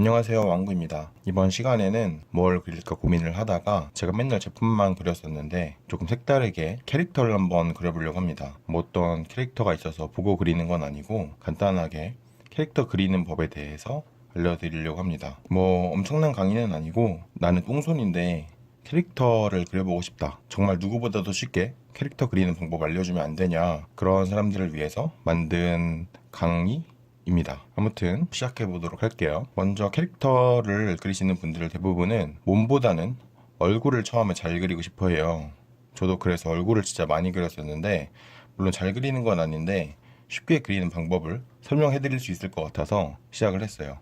안녕하세요 왕구입니다. 이번 시간에는 뭘 그릴까 고민을 하다가 제가 맨날 제품만 그렸었는데 조금 색다르게 캐릭터를 한번 그려보려고 합니다. 뭐 어떤 캐릭터가 있어서 보고 그리는 건 아니고 간단하게 캐릭터 그리는 법에 대해서 알려드리려고 합니다. 뭐 엄청난 강의는 아니고 나는 똥손인데 캐릭터를 그려보고 싶다. 정말 누구보다도 쉽게 캐릭터 그리는 방법 알려주면 안 되냐. 그런 사람들을 위해서 만든 강의 입니다. 아무튼 시작해 보도록 할게요. 먼저 캐릭터를 그리시는 분들 대부분은 몸보다는 얼굴을 처음에 잘 그리고 싶어 해요. 저도 그래서 얼굴을 진짜 많이 그렸었는데 물론 잘 그리는 건 아닌데 쉽게 그리는 방법을 설명해 드릴 수 있을 것 같아서 시작을 했어요.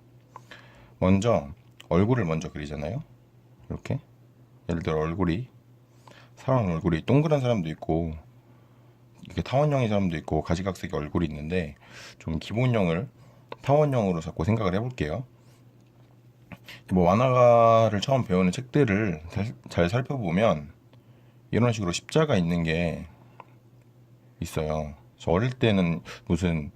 먼저 얼굴을 먼저 그리잖아요. 이렇게 예를 들어 얼굴이 사람 얼굴이 동그란 사람도 있고 이렇게 타원형인 사람도 있고 가지각색의 얼굴이 있는데 좀 기본형을 타원형으로 자꾸 생각을 해볼게요. 뭐 만화가를 처음 배우는 책들을 잘, 잘 살펴보면 이런 식으로 십자가 있는 게 있어요. 저 어릴 때는 무슨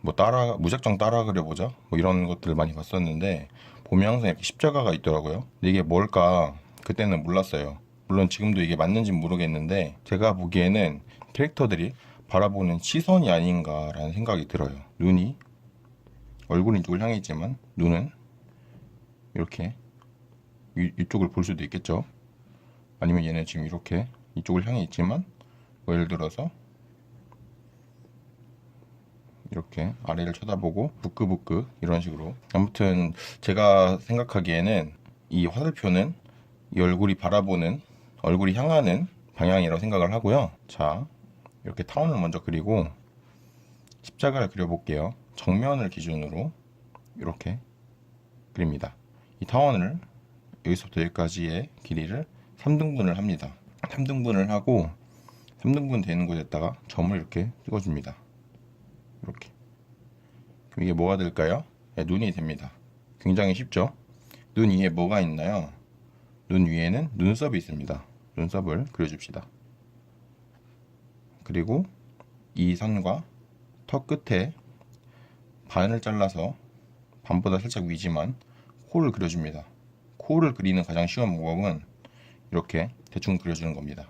뭐 따라 무작정 따라 그려보자 뭐 이런 것들을 많이 봤었는데 보면 항상 이렇게 십자가가 있더라고요. 근데 이게 뭘까 그때는 몰랐어요. 물론 지금도 이게 맞는지 모르겠는데 제가 보기에는 캐릭터들이 바라보는 시선이 아닌가라는 생각이 들어요. 눈이 얼굴은 이쪽을 향해 있지만 눈은 이렇게 이, 이쪽을 볼 수도 있겠죠. 아니면 얘는 지금 이렇게 이쪽을 향해 있지만 뭐 예를 들어서 이렇게 아래를 쳐다보고 부끄부끄 이런 식으로 아무튼 제가 생각하기에는 이 화살표는 이 얼굴이 바라보는 얼굴이 향하는 방향이라고 생각을 하고요. 자, 이렇게 타원을 먼저 그리고 십자가를 그려볼게요. 정면을 기준으로 이렇게 그립니다. 이 타원을 여기서부터 여기까지의 길이를 3등분을 합니다. 3등분을 하고 3등분 되는 곳에다가 점을 이렇게 찍어줍니다. 이렇게. 그럼 이게 뭐가 될까요? 네, 눈이 됩니다. 굉장히 쉽죠? 눈 위에 뭐가 있나요? 눈 위에는 눈썹이 있습니다. 눈썹을 그려줍시다. 그리고 이 선과 턱 끝에 반을 잘라서 반보다 살짝 위지만 코를 그려줍니다. 코를 그리는 가장 쉬운 방법은 이렇게 대충 그려주는 겁니다.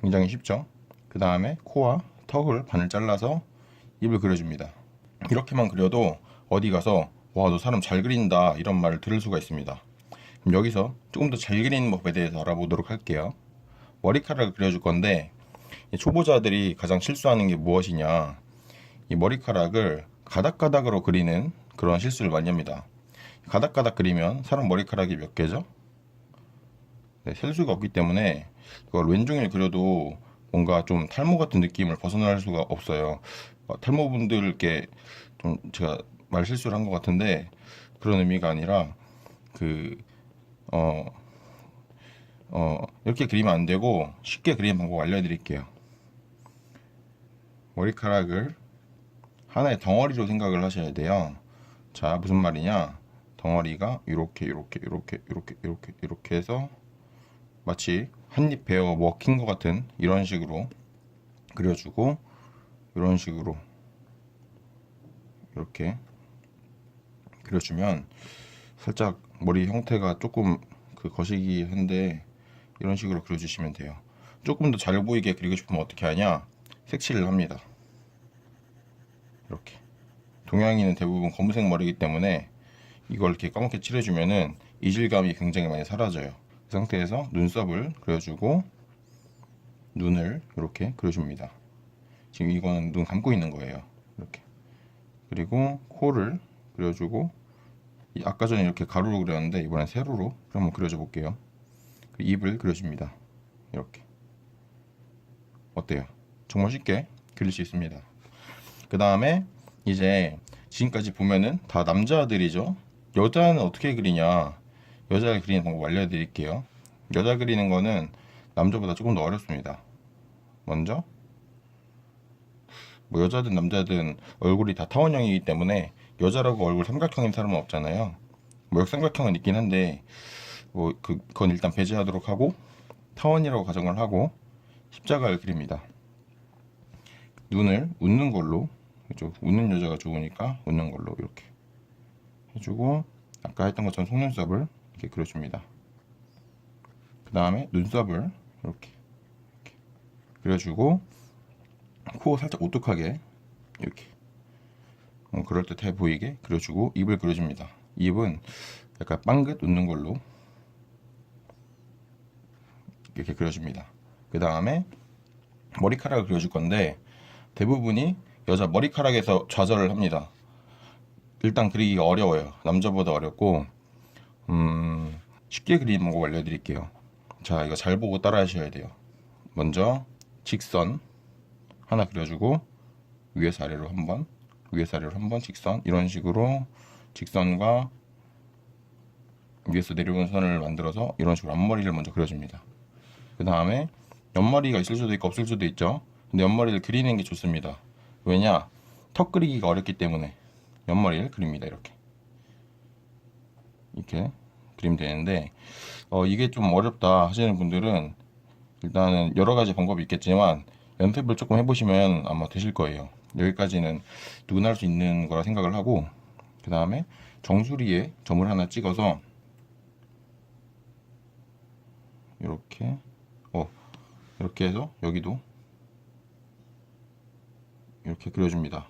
굉장히 쉽죠? 그 다음에 코와 턱을 반을 잘라서 입을 그려줍니다. 이렇게만 그려도 어디 가서 와 너 사람 잘 그린다 이런 말을 들을 수가 있습니다. 그럼 여기서 조금 더 잘 그리는 법에 대해서 알아보도록 할게요. 머리카락을 그려줄 건데 이 초보자들이 가장 실수하는 게 무엇이냐 이 머리카락을 가닥가닥으로 그리는 그런 실수를 많이 합니다. 가닥가닥 그리면 사람 머리카락이 몇 개죠? 네, 셀 수가 없기 때문에 이걸 왼종일 그려도 뭔가 좀 탈모 같은 느낌을 벗어날 수가 없어요. 어, 탈모분들께 좀 제가 말 실수를 한 것 같은데 그런 의미가 아니라 그 어, 어, 이렇게 그리면 안 되고 쉽게 그리는 방법 알려드릴게요. 머리카락을 하나의 덩어리로 생각을 하셔야 돼요. 자, 무슨 말이냐? 덩어리가 이렇게 이렇게 이렇게 이렇게 이렇게 이렇게 해서 마치 한입 베어 먹힌 것 같은 이런 식으로 그려주고 이런 식으로 이렇게 그려주면 살짝 머리 형태가 조금 그 거시기 한데 이런 식으로 그려주시면 돼요. 조금 더 잘 보이게 그리고 싶으면 어떻게 하냐? 색칠을 합니다. 이렇게. 동양인은 대부분 검은색 머리이기 때문에 이걸 이렇게 까맣게 칠해주면은 이질감이 굉장히 많이 사라져요. 그 상태에서 눈썹을 그려주고 눈을 이렇게 그려줍니다. 지금 이거는 눈 감고 있는 거예요. 이렇게. 그리고 코를 그려주고 이 아까 전에 이렇게 가로로 그렸는데 이번엔 세로로 한번 그려줘 볼게요. 그 입을 그려줍니다. 이렇게. 어때요? 정말 쉽게 그릴 수 있습니다. 그 다음에 이제 지금까지 보면은 다 남자들이죠. 여자는 어떻게 그리냐? 여자를 그리는 방법 알려드릴게요. 여자 그리는 거는 남자보다 조금 더 어렵습니다. 먼저 뭐 여자든 남자든 얼굴이 다 타원형이기 때문에 여자라고 얼굴 삼각형인 사람은 없잖아요. 뭐 역삼각형은 있긴 한데 뭐 그- 그건 일단 배제하도록 하고 타원이라고 가정을 하고 십자가를 그립니다. 눈을 웃는 걸로 그죠? 웃는 여자가 좋으니까 웃는 걸로 이렇게 해주고 아까 했던 것처럼 속눈썹을 이렇게 그려줍니다. 그 다음에 눈썹을 이렇게, 이렇게 그려주고 코 살짝 오뚝하게 이렇게 어, 그럴듯해 보이게 그려주고 입을 그려줍니다. 입은 약간 빵긋 웃는 걸로 이렇게 그려줍니다. 그 다음에 머리카락을 그려줄 건데 대부분이 여자 머리카락에서 좌절을 합니다. 일단 그리기가 어려워요. 남자보다 어렵고 음, 쉽게 그리는 방법 알려드릴게요. 자 이거 잘 보고 따라 하셔야 돼요. 먼저 직선 하나 그려주고 위에서 아래로 한번 위에서 아래로 한번 직선 이런 식으로 직선과 위에서 내려오는 선을 만들어서 이런 식으로 앞머리를 먼저 그려줍니다. 그 다음에 옆머리가 있을 수도 있고 없을 수도 있죠. 근데 옆머리를 그리는 게 좋습니다. 왜냐? 턱 그리기가 어렵기 때문에 옆머리를 그립니다. 이렇게. 이렇게 그리면 되는데, 어, 이게 좀 어렵다 하시는 분들은 일단은 여러 가지 방법이 있겠지만 연습을 조금 해보시면 아마 되실 거예요. 여기까지는 누구나 할 수 있는 거라 생각을 하고, 그 다음에 정수리에 점을 하나 찍어서 이렇게 어 이렇게 해서 여기도 이렇게 그려줍니다.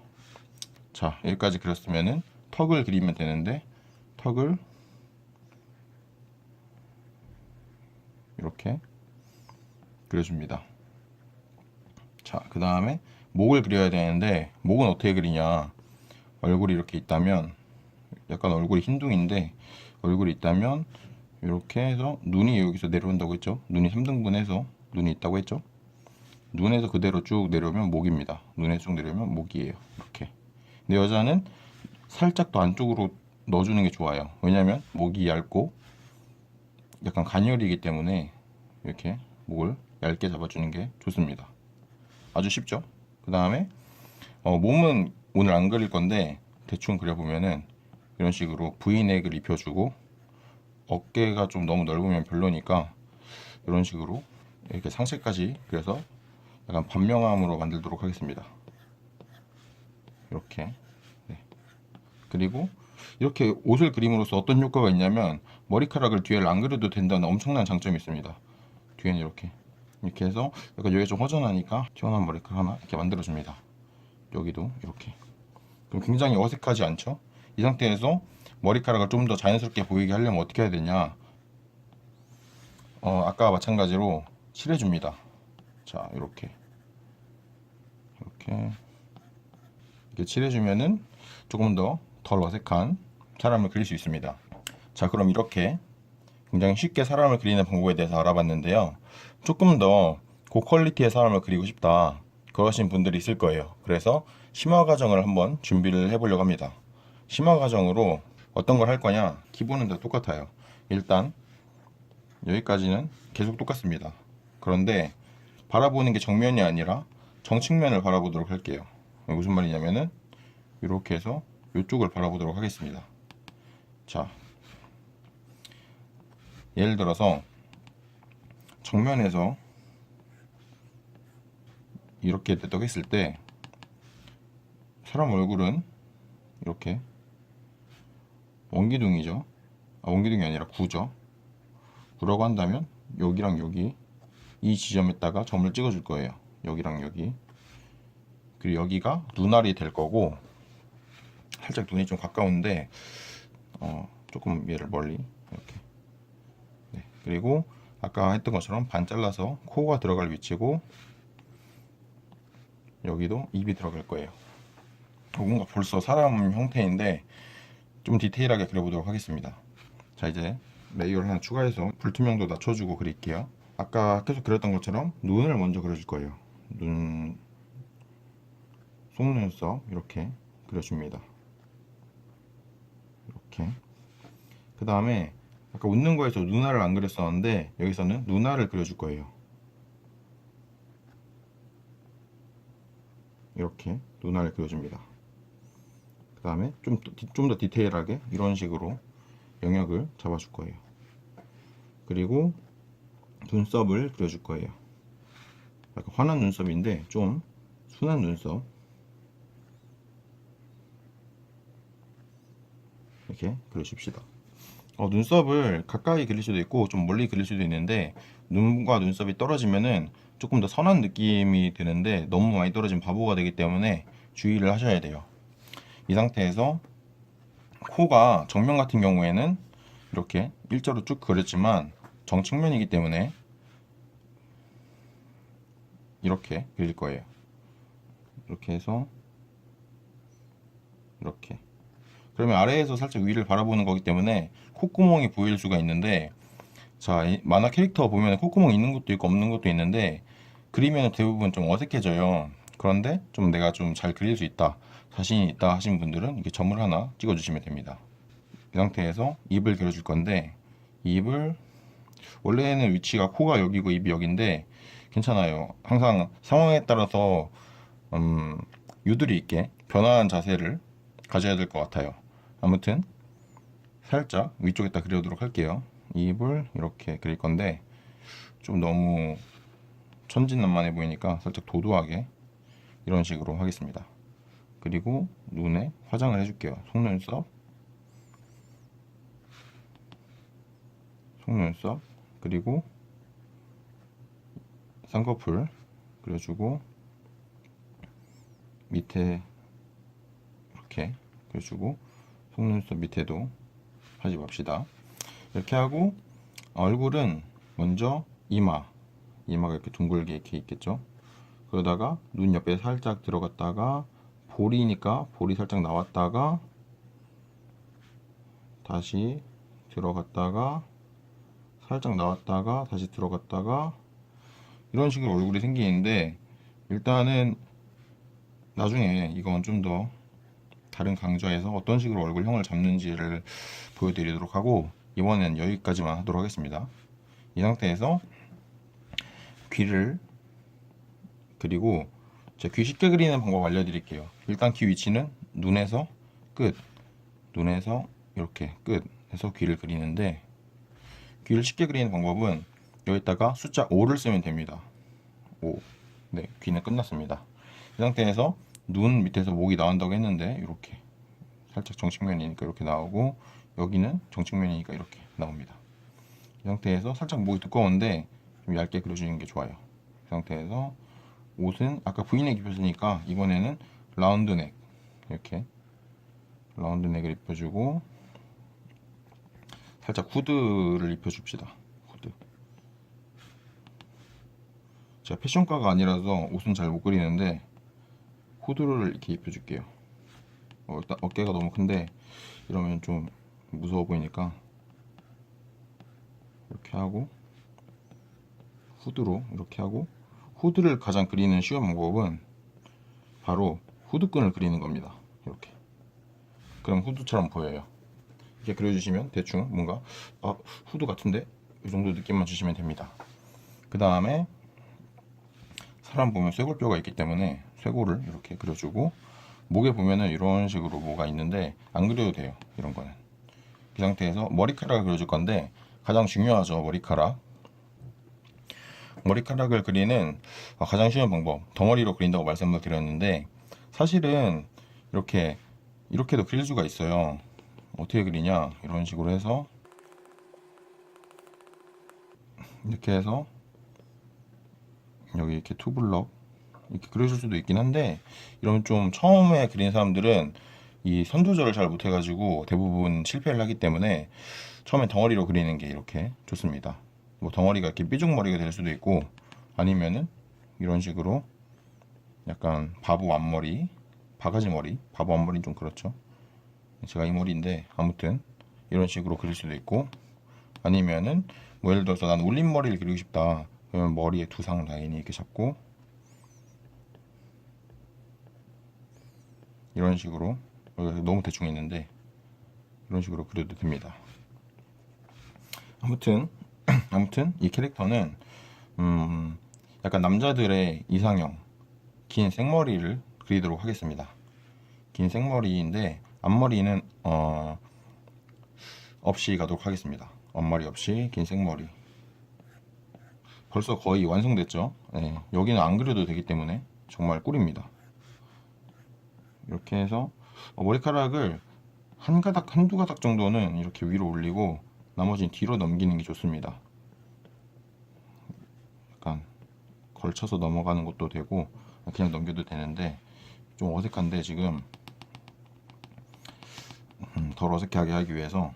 자 여기까지 그렸으면은 턱을 그리면 되는데 턱을 이렇게 그려줍니다. 자 그 다음에 목을 그려야 되는데 목은 어떻게 그리냐 얼굴이 이렇게 있다면 약간 얼굴이 흰둥인데 얼굴이 있다면 이렇게 해서 눈이 여기서 내려온다고 했죠. 눈이 3등분해서 눈이 있다고 했죠. 눈에서 그대로 쭉 내려오면 목입니다. 눈에 쭉 내려오면 목이에요. 이렇게. 근데 여자는 살짝 더 안쪽으로 넣어주는 게 좋아요. 왜냐면 목이 얇고 약간 가녀리이기 때문에 이렇게 목을 얇게 잡아주는 게 좋습니다. 아주 쉽죠? 그 다음에 어, 몸은 오늘 안 그릴 건데 대충 그려보면은 이런 식으로 V넥을 입혀주고 어깨가 좀 너무 넓으면 별로니까 이런 식으로 이렇게 상체까지 그래서 약간 반명암으로 만들도록 하겠습니다. 이렇게 네. 그리고 이렇게 옷을 그림으로써 어떤 효과가 있냐면 머리카락을 뒤에 안 그려도 된다는 엄청난 장점이 있습니다. 뒤에는 이렇게 이렇게 해서 약간 여기 좀 허전하니까 튀어나온 머리카락 하나 이렇게 만들어줍니다. 여기도 이렇게 그럼 굉장히 어색하지 않죠? 이 상태에서 머리카락을 좀 더 자연스럽게 보이게 하려면 어떻게 해야 되냐? 어, 아까 마찬가지로 칠해줍니다. 자, 이렇게. 이렇게. 이렇게 칠해주면은 조금 더 덜 어색한 사람을 그릴 수 있습니다. 자, 그럼 이렇게 굉장히 쉽게 사람을 그리는 방법에 대해서 알아봤는데요. 조금 더 고퀄리티의 사람을 그리고 싶다. 그러신 분들이 있을 거예요. 그래서 심화 과정을 한번 준비를 해보려고 합니다. 심화 과정으로 어떤 걸 할 거냐? 기본은 다 똑같아요. 일단 여기까지는 계속 똑같습니다. 그런데 바라보는 게 정면이 아니라 정측면을 바라보도록 할게요. 무슨 말이냐면은 이렇게 해서 이쪽을 바라보도록 하겠습니다. 자, 예를 들어서 정면에서 이렇게 뜨덕 했을 때 사람 얼굴은 이렇게 원기둥이죠. 아, 원기둥이 아니라 구죠. 구라고 한다면 여기랑 여기 이 지점에다가 점을 찍어 줄 거예요. 여기랑 여기. 그리고 여기가 눈알이 될 거고 살짝 눈이 좀 가까운데 어, 조금 얘를 멀리 이렇게. 네. 그리고 아까 했던 것처럼 반 잘라서 코가 들어갈 위치고 여기도 입이 들어갈 거예요. 뭔가 벌써 사람 형태인데 좀 디테일하게 그려보도록 하겠습니다. 자 이제 레이어를 하나 추가해서 불투명도 낮춰주고 그릴게요. 아까 계속 그렸던 것처럼 눈을 먼저 그려줄 거예요. 눈, 속눈썹 이렇게 그려줍니다. 이렇게. 그 다음에 아까 웃는 거에서 눈알을 안 그렸었는데 여기서는 눈알을 그려줄 거예요. 이렇게 눈알을 그려줍니다. 그 다음에 좀 좀 더 디테일하게 이런 식으로 영역을 잡아줄 거예요. 그리고 눈썹을 그려줄 거예요. 약간 환한 눈썹인데 좀 순한 눈썹 이렇게 그려줍시다. 어, 눈썹을 가까이 그릴 수도 있고 좀 멀리 그릴 수도 있는데 눈과 눈썹이 떨어지면은 조금 더 선한 느낌이 드는데 너무 많이 떨어지면 바보가 되기 때문에 주의를 하셔야 돼요. 이 상태에서 코가 정면 같은 경우에는 이렇게 일자로 쭉 그렸지만 정측면이기 때문에 이렇게 그릴 거예요. 이렇게 해서 이렇게. 그러면 아래에서 살짝 위를 바라보는 거기 때문에 콧구멍이 보일 수가 있는데 자이 만화 캐릭터 보면 콧구멍 있는 것도 있고 없는 것도 있는데 그리면 대부분 좀 어색해져요. 그런데 좀 내가 좀 잘 그릴 수 있다 자신이 있다 하신 분들은 이렇게 점을 하나 찍어 주시면 됩니다. 이 상태에서 입을 그려줄 건데 입을 원래는 위치가 코가 여기고 입이 여기인데 괜찮아요 항상 상황에 따라서 음, 유두리 있게 변화한 자세를 가져야 될 것 같아요. 아무튼 살짝 위쪽에다 그려도록 할게요. 입을 이렇게 그릴 건데 좀 너무 천진난만해 보이니까 살짝 도도하게 이런 식으로 하겠습니다. 그리고 눈에 화장을 해줄게요. 속눈썹, 속눈썹, 그리고 쌍꺼풀 그려주고 밑에 이렇게 그려주고 속눈썹 밑에도 하지 맙시다. 이렇게 하고 얼굴은 먼저 이마 이마가 이렇게 둥글게 이렇게 있겠죠. 그러다가 눈 옆에 살짝 들어갔다가 볼이니까 볼이 살짝 나왔다가 다시 들어갔다가 살짝 나왔다가 다시 들어갔다가 이런 식으로 얼굴이 생기는데 일단은 나중에 이건 좀 더 다른 강좌에서 어떤 식으로 얼굴형을 잡는지를 보여드리도록 하고 이번엔 여기까지만 하도록 하겠습니다. 이 상태에서 귀를 그리고 제가 귀 쉽게 그리는 방법 알려드릴게요. 일단 귀 위치는 눈에서 끝, 눈에서 이렇게 끝 해서 귀를 그리는데 귀를 쉽게 그리는 방법은 여기다가 숫자 5를 쓰면 됩니다. 5. 네, 귀는 끝났습니다. 이 상태에서 눈 밑에서 목이 나온다고 했는데 이렇게 살짝 정측면이니까 이렇게 나오고 여기는 정측면이니까 이렇게 나옵니다. 이 상태에서 살짝 목이 두꺼운데 좀 얇게 그려주는 게 좋아요. 이 상태에서 옷은 아까 V넥 입혔으니까 이번에는 라운드넥 이렇게 라운드넥을 입혀주고 살짝 후드를 입혀줍시다. 후드. 제가 패션과가 아니라서 옷은 잘 못 그리는데 후드를 이렇게 입혀줄게요. 어, 일단 어깨가 너무 큰데 이러면 좀 무서워 보이니까 이렇게 하고 후드로 이렇게 하고 후드를 가장 그리는 쉬운 방법은 바로 후드끈을 그리는 겁니다. 이렇게 그럼 후드처럼 보여요. 이렇게 그려주시면 대충 뭔가 아 후드 같은데? 이 정도 느낌만 주시면 됩니다. 그 다음에 사람 보면 쇄골뼈가 있기 때문에 쇄골을 이렇게 그려주고 목에 보면은 이런 식으로 뭐가 있는데 안 그려도 돼요 이런 거는. 이 상태에서 머리카락을 그려줄 건데 가장 중요하죠 머리카락. 머리카락을 그리는 가장 쉬운 방법. 덩어리로 그린다고 말씀을 드렸는데 사실은 이렇게 이렇게도 그릴 수가 있어요 어떻게 그리냐 이런 식으로 해서 이렇게 해서 여기 이렇게 투블럭 이렇게 그려줄 수도 있긴 한데 이러면 좀 처음에 그린 사람들은 이 선 조절을 잘 못해가지고 대부분 실패를 하기 때문에 처음에 덩어리로 그리는 게 이렇게 좋습니다. 뭐 덩어리가 이렇게 삐죽머리가 될 수도 있고 아니면은 이런 식으로 약간 바보 앞머리, 바가지 머리, 바보 앞머리는 좀 그렇죠. 제가 이 머리인데 아무튼 이런 식으로 그릴 수도 있고 아니면은 뭐 예를 들어서 난 올린 머리를 그리고 싶다. 그러면 머리에 두상 라인이 이렇게 잡고 이런 식으로 여기가 너무 대충 있는데 이런 식으로 그려도 됩니다. 아무튼 아무튼 이 캐릭터는 음 약간 남자들의 이상형 긴 생머리를 그리도록 하겠습니다. 긴 생머리인데 앞머리는 어 없이 가도록 하겠습니다. 앞머리 없이 긴 생머리. 벌써 거의 완성됐죠? 네, 여기는 안 그려도 되기 때문에 정말 꿀입니다. 이렇게 해서 어, 머리카락을 한 가닥 한두 가닥 정도는 이렇게 위로 올리고 나머지는 뒤로 넘기는 게 좋습니다. 약간 걸쳐서 넘어가는 것도 되고 그냥 넘겨도 되는데 좀 어색한데 지금 음, 덜 어색하게 하기 위해서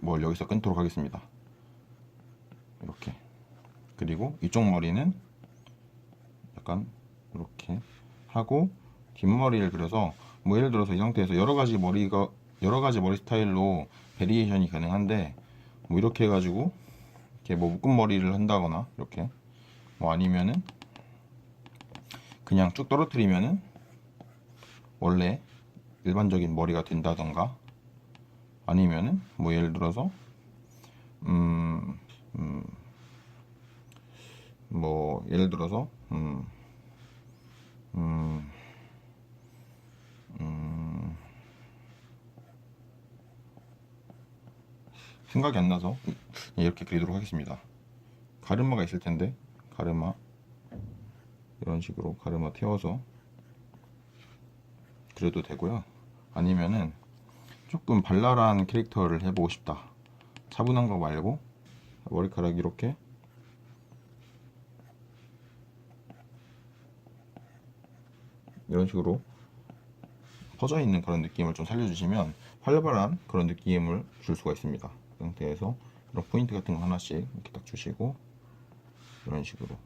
뭘 여기서 끊도록 하겠습니다. 이렇게 그리고 이쪽 머리는 약간 이렇게 하고 뒷머리를 그려서 뭐 예를 들어서 이 상태에서 여러 가지 머리가 여러 가지 머리 스타일로 베리에이션이 가능한데 뭐 이렇게 해가지고 이렇게 뭐 묶은 머리를 한다거나 이렇게 뭐 아니면은 그냥 쭉 떨어뜨리면은 원래 일반적인 머리가 된다던가 아니면은 뭐 예를 들어서 음, 음, 뭐 예를 들어서 음, 음, 음, 생각이 안 나서 이렇게 그리도록 하겠습니다. 가르마가 있을 텐데 가르마 이런 식으로 가르마 태워서 그려도 되고요. 아니면은 조금 발랄한 캐릭터를 해보고 싶다. 차분한 거 말고 머리카락 이렇게 이런 식으로 퍼져 있는 그런 느낌을 좀 살려주시면 활발한 그런 느낌을 줄 수가 있습니다. 그 상태에서 이런 포인트 같은 거 하나씩 이렇게 딱 주시고 이런 식으로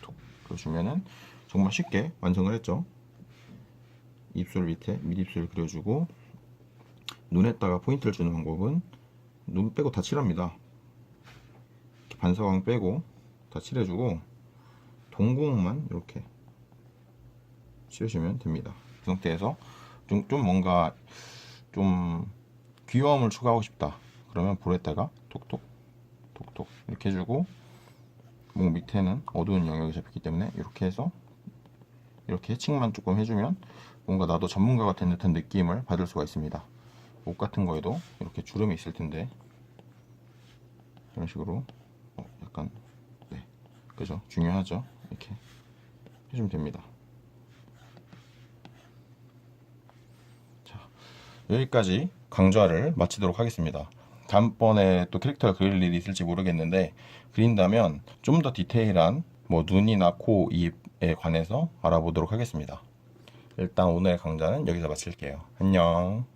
톡 그려주면은 정말 쉽게 완성을 했죠. 입술 밑에 밑입술 그려주고 눈에다가 포인트를 주는 방법은 눈 빼고 다 칠합니다. 반사광 빼고 다 칠해주고 동공만 이렇게 칠해주면 됩니다. 그 상태에서 좀, 좀 뭔가 좀 귀여움을 추가하고 싶다. 그러면 볼에다가 톡톡 톡톡 이렇게 해주고 목 밑에는 어두운 영역이 잡혔기 때문에 이렇게 해서 이렇게 해칭만 조금 해주면 뭔가 나도 전문가가 된 듯한 느낌을 받을 수가 있습니다. 옷 같은 거에도 이렇게 주름이 있을 텐데 이런 식으로 어, 약간 네 그죠 중요하죠 이렇게 해주면 됩니다. 자 여기까지 강좌를 마치도록 하겠습니다. 다음번에 또 캐릭터를 그릴 일이 있을지 모르겠는데 그린다면 좀 더 디테일한 뭐 눈이나 코, 입에 관해서 알아보도록 하겠습니다. 일단 오늘의 강좌는 여기서 마칠게요. 안녕.